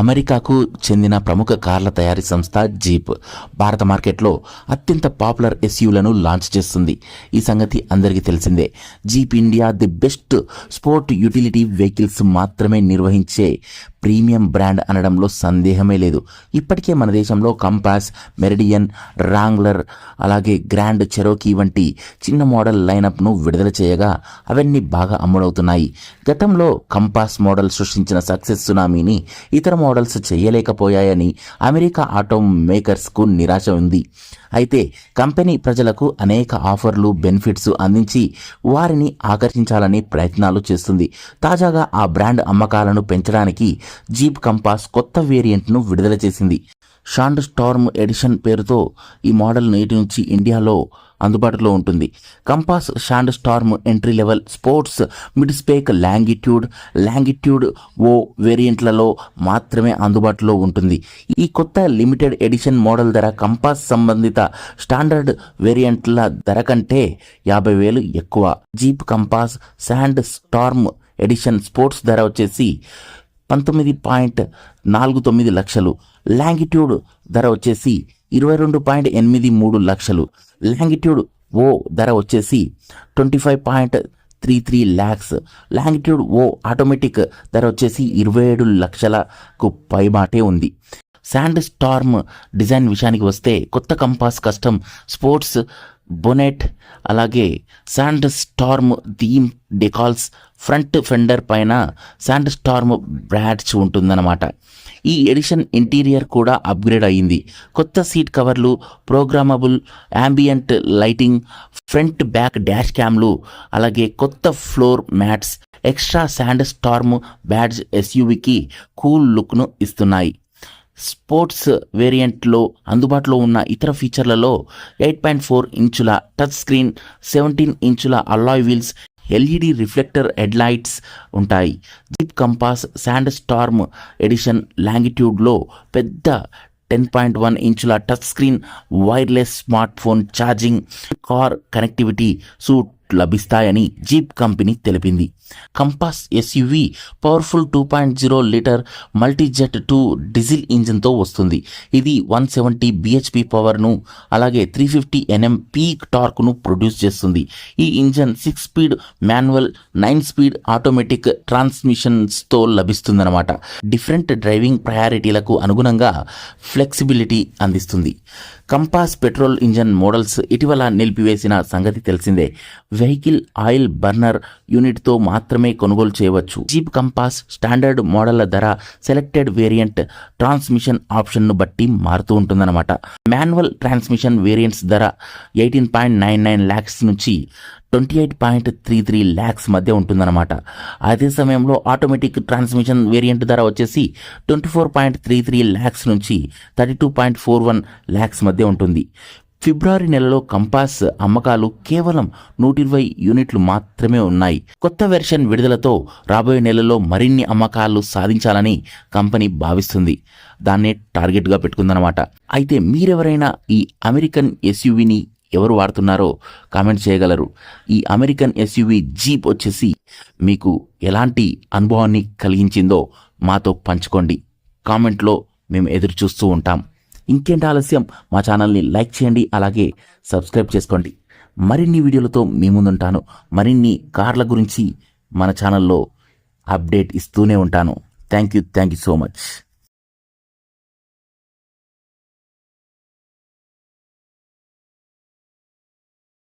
అమెరికాకు చెందిన ప్రముఖ కార్ల తయారీ సంస్థ జీప్ భారత మార్కెట్లో అత్యంత పాపులర్ ఎస్యూలను లాంచ్ చేస్తుంది. ఈ సంగతి అందరికీ తెలిసిందే. Jeep India the best sport utility vehicles మాత్రమే నిర్వహించే ప్రీమియం బ్రాండ్ అనడంలో సందేహమే లేదు. ఇప్పటికే మన దేశంలో కంపాస్ మెరిడియన్ రాంగ్లర్ అలాగే గ్రాండ్ చెరోకీ వంటి చిన్న మోడల్ లైనప్ను విడుదల చేయగా అవన్నీ బాగా అమ్ముడవుతున్నాయి. గతంలో కంపాస్ మోడల్ సృష్టించిన సక్సెస్ సునామీని ఇతర మోడల్ మోడల్స్ చేయలేకపోయాయని అమెరికా ఆటో మేకర్స్కు నిరాశ ఉంది. అయితే కంపెనీ ప్రజలకు అనేక ఆఫర్లు బెనిఫిట్స్ అందించి వారిని ఆకర్షించాలని ప్రయత్నాలు చేస్తుంది. తాజాగా ఆ బ్రాండ్ అమ్మకాలను పెంచడానికి జీప్ కంపాస్ కొత్త వేరియంట్ను విడుదల చేసింది. షాండ్ స్టార్మ్ ఎడిషన్ పేరుతో ఈ మోడల్ నేటి నుంచి ఇండియాలో అందుబాటులో ఉంటుంది. Compass Sand Storm entry level sports mid spec Longitude Longitude O వేరియంట్లలో మాత్రమే అందుబాటులో ఉంటుంది. ఈ కొత్త లిమిటెడ్ ఎడిషన్ మోడల్ ధర కంపాస్ సంబంధిత స్టాండర్డ్ వేరియంట్ల ధర కంటే యాభై వేలు ఎక్కువ. Jeep Compass Sand Storm edition sports ధర వచ్చేసి పంతొమ్మిది పాయింట్ నాలుగు తొమ్మిది లక్షలు. లాంగిట్యూడ్ ధర వచ్చేసి ఇరవై రెండు పాయింట్ ఎనిమిది మూడు లక్షలు. లాంగిట్యూడ్ ఓ ధర వచ్చేసి twenty five point three three lakhs Longitude O automatic ధర వచ్చేసి ఇరవై ఏడు లక్షలకు పైబాటే ఉంది. శాండ్ స్టార్మ్ డిజైన్ విషయానికి వస్తే కొత్త కంపాస్ కస్టమ్ స్పోర్ట్స్ బొనెట్ అలాగే sand storm theme decals front fender పైన శాండ్ స్టార్మ్ బ్రాడ్స్ ఉంటుందన్నమాట. ఈ ఎడిషన్ ఇంటీరియర్ కూడా అప్గ్రేడ్ అయ్యింది. కొత్త సీట్ కవర్లు programmable ambient lighting front back dash క్యామ్లు అలాగే కొత్త floor mats extra Sand Storm badge ఎస్యూవికి cool లుక్ను ఇస్తున్నాయి. స్పోర్ట్స్ వేరియంట్లో అందుబాటులో ఉన్న ఇతర ఫీచర్లలో ఎయిట్ పాయింట్ ఫోర్ ఇంచుల టచ్ స్క్రీన్ సెవెంటీన్ ఇంచుల alloy wheels LED reflector headlights ఉంటాయి. Jeep Compass Sand Storm edition లాంగిట్యూడ్లో పెద్ద టెన్ పాయింట్ వన్ ఇంచుల touch screen wireless smart phone charging car connectivity suite లభిస్తాయని జీప్ కంపెనీ తెలిపింది. Compass SUV powerful two point zero litre Multijet two diesel ఇంజిన్తో వస్తుంది. ఇది one seventy BHP పవర్ను అలాగే three fifty NM peak టార్క్ను produce చేస్తుంది. ఈ engine six speed manual nine speed automatic ట్రాన్స్మిషన్స్తో లభిస్తుందన్నమాట. డిఫరెంట్ డ్రైవింగ్ ప్రయారిటీలకు అనుగుణంగా ఫ్లెక్సిబిలిటీ అందిస్తుంది. కంపాస్ పెట్రోల్ ఇంజన్ మోడల్స్ ఇటీవల నిలిపివేసిన సంగతి తెలిసిందే. వెహికల్ ఆయిల్ బర్నర్ యూనిట్తో మాత్రమే కొనుగోలు చేయవచ్చు. జీప్ కంపాస్ స్టాండర్డ్ మోడళ్ళ ధర సెలెక్టెడ్ వేరియంట్ ట్రాన్స్మిషన్ ఆప్షన్ను బట్టి మారుతూ ఉంటుందన్నమాట. మాన్యువల్ ట్రాన్స్మిషన్ వేరియంట్స్ ధర eighteen point nine nine lakhs నుంచి twenty eight point three three lakhs మధ్య ఉంటుందన్నమాట. అదే సమయంలో ఆటోమేటిక్ ట్రాన్స్మిషన్ వేరియంట్ ధర వచ్చేసి twenty four point three three lakhs నుంచి thirty two point four one lakhs మధ్య ఉంటుంది. ఫిబ్రవరి నెలలో కంపాస్ అమ్మకాలు కేవలం నూట ఇరవై యూనిట్లు మాత్రమే ఉన్నాయి. కొత్త వెర్షన్ విడుదలతో రాబోయే నెలలో మరిన్ని అమ్మకాలు సాధించాలని కంపెనీ భావిస్తుంది. దాన్నే టార్గెట్గా పెట్టుకుందన్నమాట. అయితే మీరెవరైనా ఈ అమెరికన్ ఎస్యూవిని ఎవరు వాడుతున్నారో కామెంట్ చేయగలరు. ఈ అమెరికన్ ఎస్యూవి జీప్ వచ్చేసి మీకు ఎలాంటి అనుభవాన్ని కలిగించిందో మాతో పంచుకోండి. కామెంట్లో మేము ఎదురు చూస్తూ ఉంటాం. ఇంకేంటి ఆలస్యం? మా ఛానల్ని లైక్ చేయండి అలాగే సబ్స్క్రైబ్ చేసుకోండి. మరిన్ని వీడియోలతో మీ ముందుంటాను. మరిన్ని కార్ల గురించి మన ఛానల్లో అప్డేట్ ఇస్తూనే ఉంటాను. Thank you thank you so much.